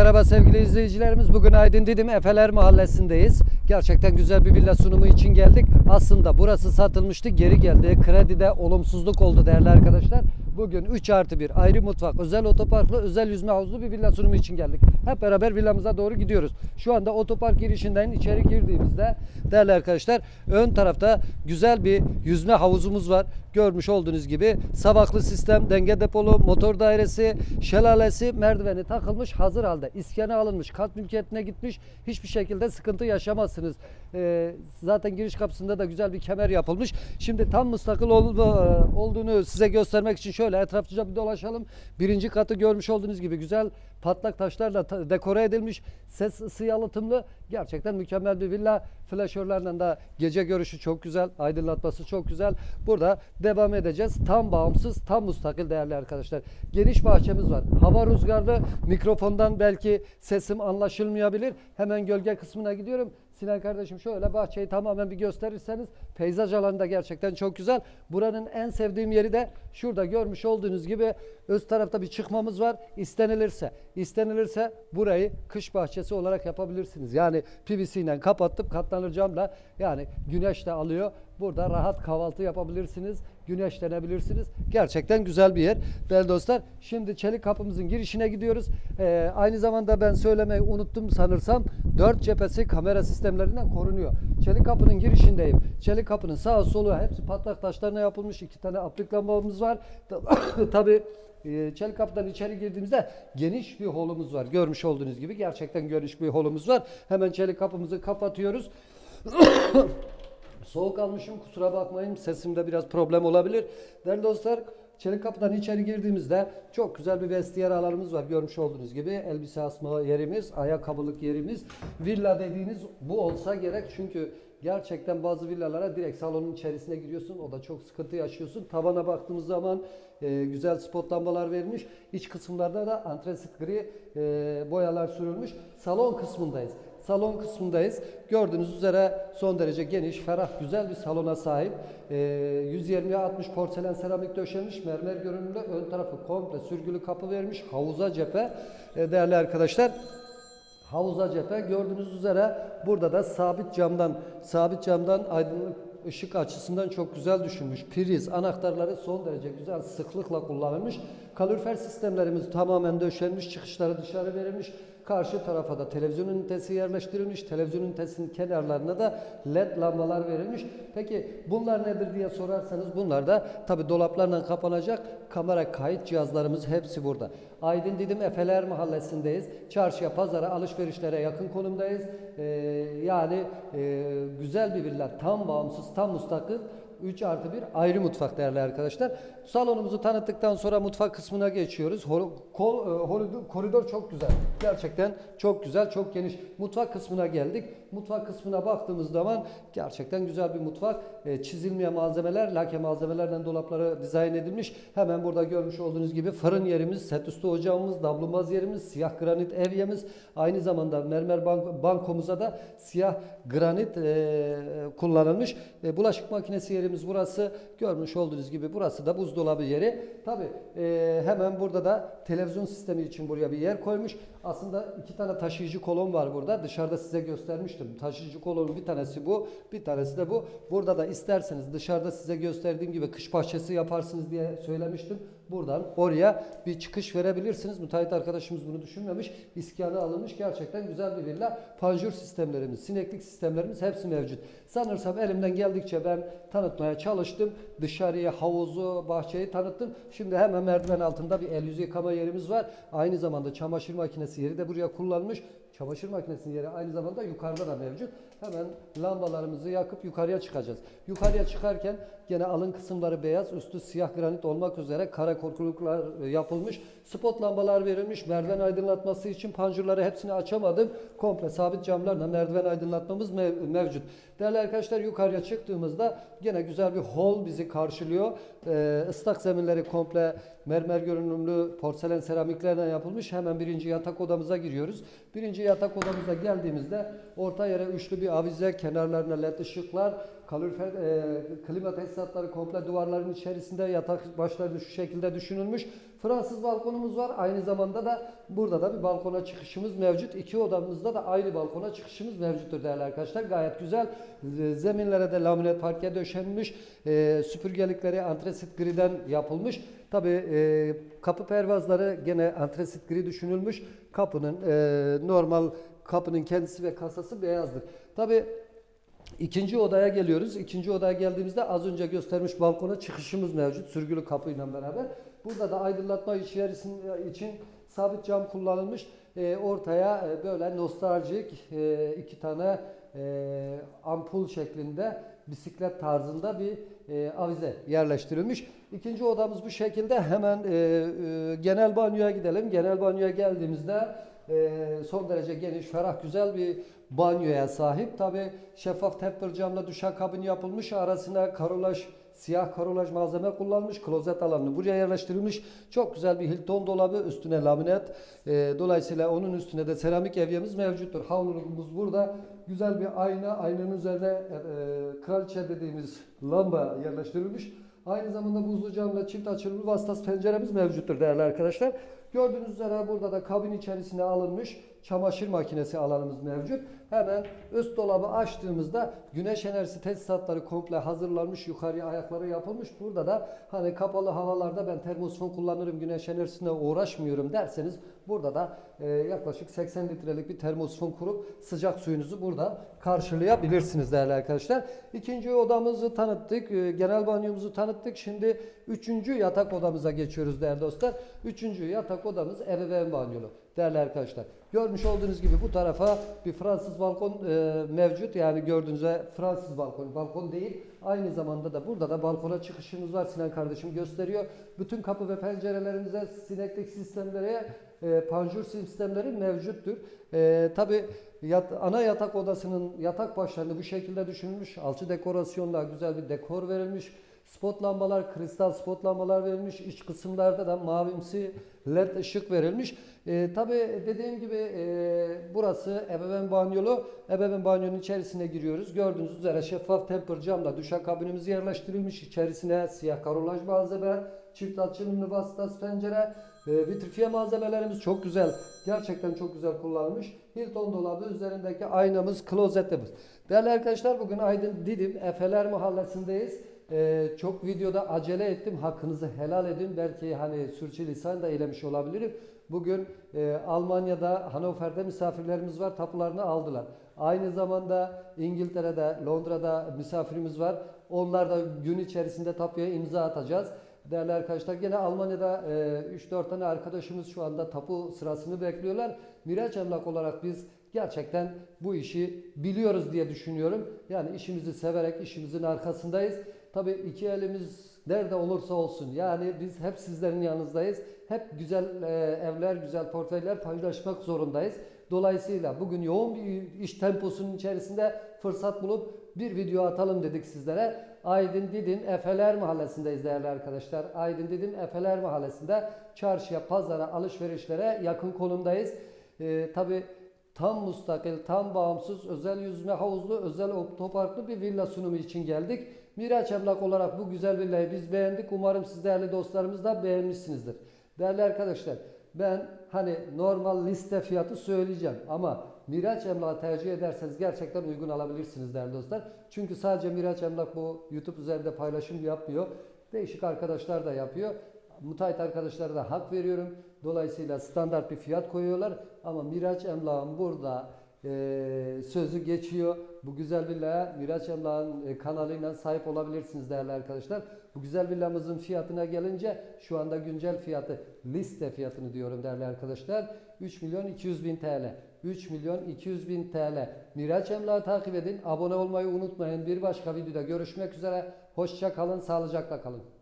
Merhaba sevgili izleyicilerimiz. Bugün Aydın Didim Efeler Mahallesi'ndeyiz. Gerçekten güzel bir villa sunumu için geldik. Aslında burası satılmıştı, geri geldi. Kredide olumsuzluk oldu değerli arkadaşlar. Bugün 3 artı 1 ayrı mutfak, özel otoparklı, özel yüzme havuzlu bir villa sunumu için geldik. Hep beraber villamıza doğru gidiyoruz. Şu anda otopark girişinden içeri girdiğimizde değerli arkadaşlar ön tarafta güzel bir yüzme havuzumuz var. Görmüş olduğunuz gibi sabaklı sistem, denge depolu, motor dairesi, şelalesi, merdiveni takılmış hazır halde. İskene alınmış, kat mülkiyetine gitmiş. Hiçbir şekilde sıkıntı yaşamazsınız. Ee, zaten giriş kapısında da güzel bir kemer yapılmış. Şimdi tam müstakil ol- e, olduğunu size göstermek için şöyle etraflıca bir dolaşalım. Birinci katı görmüş olduğunuz gibi güzel patlak taşlarla ta- dekore edilmiş. Ses ısı yalıtımlı. Gerçekten mükemmel bir villa. Flaşörlerden de gece görüşü çok güzel. Aydınlatması çok güzel. Burada devam edeceğiz. Tam bağımsız, tam müstakil değerli arkadaşlar. Geniş bahçemiz var. Hava rüzgarlı. Mikrofondan belki sesim anlaşılmayabilir. Hemen gölge kısmına gidiyorum. Sinan kardeşim şöyle bahçeyi tamamen bir gösterirseniz peyzaj alanı da gerçekten çok güzel. Buranın en sevdiğim yeri de şurada görmüş olduğunuz gibi öz tarafta bir çıkmamız var. İstenilirse, istenilirse burayı kış bahçesi olarak yapabilirsiniz. Yani PVC ile kapatıp katlanır camla yani güneş de alıyor. Burada rahat kahvaltı yapabilirsiniz. Güneşlenebilirsiniz. Gerçekten güzel bir yer. Değerli dostlar şimdi çelik kapımızın girişine gidiyoruz. Ee, aynı zamanda ben söylemeyi unuttum sanırsam. Dört cephesi kamera sistemlerinden korunuyor. Çelik kapının girişindeyim. Çelik kapının sağ solu hepsi patlak taşlarına yapılmış. iki tane aplik lambamız var. Tabii e, çelik kapıdan içeri girdiğimizde geniş bir holumuz var. Görmüş olduğunuz gibi gerçekten geniş bir holumuz var. Hemen çelik kapımızı kapatıyoruz. Soğuk almışım kusura bakmayın sesimde biraz problem olabilir. Değerli dostlar çelik kapıdan içeri girdiğimizde çok güzel bir vestiyer alanımız var. Görmüş olduğunuz gibi elbise asma yerimiz, ayakkabılık yerimiz. Villa dediğiniz bu olsa gerek çünkü gerçekten bazı villalara direkt salonun içerisine giriyorsun. O da çok sıkıntı yaşıyorsun. Tavana baktığımız zaman e, güzel spot lambalar verilmiş. İç kısımlarda da antresit gri e, boyalar sürülmüş. Salon kısmındayız. Salon kısmındayız. Gördüğünüz üzere son derece geniş, ferah, güzel bir salona sahip. Ee, 120'ye 60 porselen seramik döşenmiş, mermer görünümlü. Ön tarafı komple sürgülü kapı vermiş. Havuza cephe. Ee, değerli arkadaşlar, havuza cephe. Gördüğünüz üzere burada da sabit camdan, sabit camdan aydınlık ışık açısından çok güzel düşünmüş. Priz, anahtarları son derece güzel sıklıkla kullanılmış. Kalorifer sistemlerimiz tamamen döşenmiş, çıkışları dışarı verilmiş. Karşı tarafa da televizyon ünitesi yerleştirilmiş. Televizyon ünitesinin kenarlarına da led lambalar verilmiş. Peki bunlar nedir diye sorarsanız bunlar da tabi dolaplarla kapanacak kamera kayıt cihazlarımız hepsi burada. Aydın Didim Efeler Mahallesi'ndeyiz. Çarşıya, pazara, alışverişlere yakın konumdayız. Ee, yani e, güzel bir villa, tam bağımsız, tam müstakil. 3 artı 1 ayrı mutfak değerli arkadaşlar. Salonumuzu tanıttıktan sonra mutfak kısmına geçiyoruz. Hor- kol- e, koridor çok güzel. Gerçekten çok güzel, çok geniş. Mutfak kısmına geldik. Mutfak kısmına baktığımız zaman gerçekten güzel bir mutfak. E, çizilmeyen malzemeler, lake malzemelerden dolapları dizayn edilmiş. Hemen burada görmüş olduğunuz gibi fırın yerimiz, set üstü ocağımız, dablumaz yerimiz, siyah granit evyemiz. Aynı zamanda mermer bank- bankomuza da siyah granit e, kullanılmış. E, bulaşık makinesi yerimiz burası. Görmüş olduğunuz gibi burası da buzdolabı yeri. Tabi hemen burada da televizyon sistemi için buraya bir yer koymuş. Aslında iki tane taşıyıcı kolon var burada. Dışarıda size göstermiştim. Taşıyıcı kolonun bir tanesi bu, bir tanesi de bu. Burada da isterseniz dışarıda size gösterdiğim gibi kış bahçesi yaparsınız diye söylemiştim. Buradan oraya bir çıkış verebilirsiniz. Müteahhit arkadaşımız bunu düşünmemiş. İskanı alınmış. Gerçekten güzel bir villa. Panjur sistemlerimiz, sineklik sistemlerimiz hepsi mevcut. Sanırsam elimden geldikçe ben tanıtmaya çalıştım. Dışarıya havuzu, bahçeyi tanıttım. Şimdi hemen merdiven altında bir el yüzü yıkama yerimiz var. Aynı zamanda çamaşır makinesi yeri de buraya kullanılmış. Çamaşır makinesinin yeri aynı zamanda yukarıda da mevcut. Hemen lambalarımızı yakıp yukarıya çıkacağız. Yukarıya çıkarken gene alın kısımları beyaz, üstü siyah granit olmak üzere kara korkuluklar e, yapılmış. Spot lambalar verilmiş. Merdiven aydınlatması için panjurları hepsini açamadım. Komple sabit camlarla merdiven aydınlatmamız mev- mevcut. Değerli arkadaşlar yukarıya çıktığımızda gene güzel bir hol bizi karşılıyor. Ee, ıslak zeminleri komple mermer görünümlü porselen seramiklerden yapılmış. Hemen birinci yatak odamıza giriyoruz. Birinci yatak odamıza geldiğimizde orta yere üçlü bir avize, kenarlarına led ışıklar, kalorifer, e, klima tesisatları komple duvarların içerisinde yatak başları şu şekilde düşünülmüş. Fransız balkonumuz var. Aynı zamanda da burada da bir balkona çıkışımız mevcut. İki odamızda da aynı balkona çıkışımız mevcuttur değerli arkadaşlar. Gayet güzel. Zeminlere de laminat parke döşenmiş. E, süpürgelikleri antresit griden yapılmış. Tabi kapı pervazları gene antresit gri düşünülmüş. Kapının e, normal kapının kendisi ve kasası beyazdır. Tabi İkinci odaya geliyoruz. İkinci odaya geldiğimizde az önce göstermiş balkona çıkışımız mevcut. Sürgülü kapıyla beraber. Burada da aydınlatma içerisinde için sabit cam kullanılmış. Ee, ortaya e, böyle nostaljik e, iki tane e, ampul şeklinde bisiklet tarzında bir e, avize yerleştirilmiş. İkinci odamız bu şekilde. Hemen e, e, genel banyoya gidelim. Genel banyoya geldiğimizde e, son derece geniş, ferah, güzel bir banyoya sahip. Tabi şeffaf temper camla duşakabin yapılmış. Arasına karolaj, siyah karolaj malzeme kullanmış. Klozet alanını buraya yerleştirilmiş. Çok güzel bir Hilton dolabı. Üstüne laminat. E, dolayısıyla onun üstüne de seramik evyemiz mevcuttur. Havlumuz burada. Güzel bir ayna. Aynanın üzerine e, kraliçe dediğimiz lamba yerleştirilmiş. Aynı zamanda buzlu camla çift açılımlı vasıtası penceremiz mevcuttur değerli arkadaşlar. Gördüğünüz üzere burada da kabin içerisine alınmış çamaşır makinesi alanımız mevcut. Hemen üst dolabı açtığımızda güneş enerjisi tesisatları komple hazırlanmış. Yukarıya ayakları yapılmış. Burada da hani kapalı havalarda ben termosifon kullanırım güneş enerjisine uğraşmıyorum derseniz burada da e, yaklaşık 80 litrelik bir termosifon kurup sıcak suyunuzu burada karşılayabilirsiniz değerli arkadaşlar. İkinci odamızı tanıttık. e, genel banyomuzu tanıttık. Şimdi üçüncü yatak odamıza geçiyoruz değerli dostlar. Üçüncü yatak odamız ebeveyn banyolu değerli arkadaşlar. Görmüş olduğunuz gibi bu tarafa bir Fransız balkon e, mevcut. Yani gördüğünüz üzere Fransız balkon. Balkon değil. Aynı zamanda da burada da balkona çıkışımız var. Sinan kardeşim gösteriyor. Bütün kapı ve pencerelerimize sineklik sistemleri, e, panjur sistemleri mevcuttur. E, Tabi yat, ana yatak odasının yatak başlarını bu şekilde düşünülmüş. Alçı dekorasyonla güzel bir dekor verilmiş. Spot lambalar, kristal spot lambalar verilmiş. İç kısımlarda da mavimsi led ışık verilmiş. E, Tabi dediğim gibi e, burası ebeveyn banyolu. Ebeveyn banyonun içerisine giriyoruz. Gördüğünüz üzere şeffaf temper camla duşakabinimiz yerleştirilmiş. İçerisine siyah karolaj malzeme, çift açılımlı vasıtası pencere, e, vitrifiye malzemelerimiz çok güzel. Gerçekten çok güzel kullanılmış. Hilton dolabı üzerindeki aynamız, klozetimiz. Değerli arkadaşlar bugün Aydın Didim Efeler Mahallesi'ndeyiz. Ee, çok videoda acele ettim. Hakkınızı helal edin. Belki hani sürçülisan da eylemiş olabilirim. Bugün e, Almanya'da Hannover'de misafirlerimiz var. Tapularını aldılar. Aynı zamanda İngiltere'de, Londra'da misafirimiz var. Onlar da gün içerisinde tapuya imza atacağız. Değerli arkadaşlar gene Almanya'da e, 3-4 tane arkadaşımız şu anda tapu sırasını bekliyorlar. Miraç Emlak olarak biz gerçekten bu işi biliyoruz diye düşünüyorum. Yani işimizi severek işimizin arkasındayız. Tabii iki elimiz nerede olursa olsun yani biz hep sizlerin yanınızdayız. Hep güzel e, evler, güzel portföyler paylaşmak zorundayız. Dolayısıyla bugün yoğun bir iş temposunun içerisinde fırsat bulup bir video atalım dedik sizlere. Aydın Didim Efeler Mahallesi'ndeyiz değerli arkadaşlar. Aydın Didim Efeler Mahallesi'nde çarşıya, pazara, alışverişlere yakın konumdayız. Ee, Tabi tam mustakil, tam bağımsız, özel yüzme havuzlu, özel otoparklı bir villa sunumu için geldik. Miraç Emlak olarak bu güzel villayı biz beğendik. Umarım siz değerli dostlarımız da beğenmişsinizdir. Değerli arkadaşlar ben hani normal liste fiyatı söyleyeceğim ama Miraç Emlak'ı tercih ederseniz gerçekten uygun alabilirsiniz değerli dostlar. Çünkü sadece Miraç Emlak bu YouTube üzerinde paylaşım yapmıyor. Değişik arkadaşlar da yapıyor. Müteahhit arkadaşlara da hak veriyorum. Dolayısıyla standart bir fiyat koyuyorlar. Ama Miraç Emlak'ın burada e, sözü geçiyor. Bu güzel villaya Miraç Emlak'ın e, kanalıyla sahip olabilirsiniz değerli arkadaşlar. Bu güzel villamızın fiyatına gelince şu anda güncel fiyatı liste fiyatını diyorum değerli arkadaşlar. 3 milyon 200 bin TL. 3 milyon 200 bin TL. Miraç Emlak'ı takip edin. Abone olmayı unutmayın. Bir başka videoda görüşmek üzere. Hoşça kalın, sağlıcakla kalın.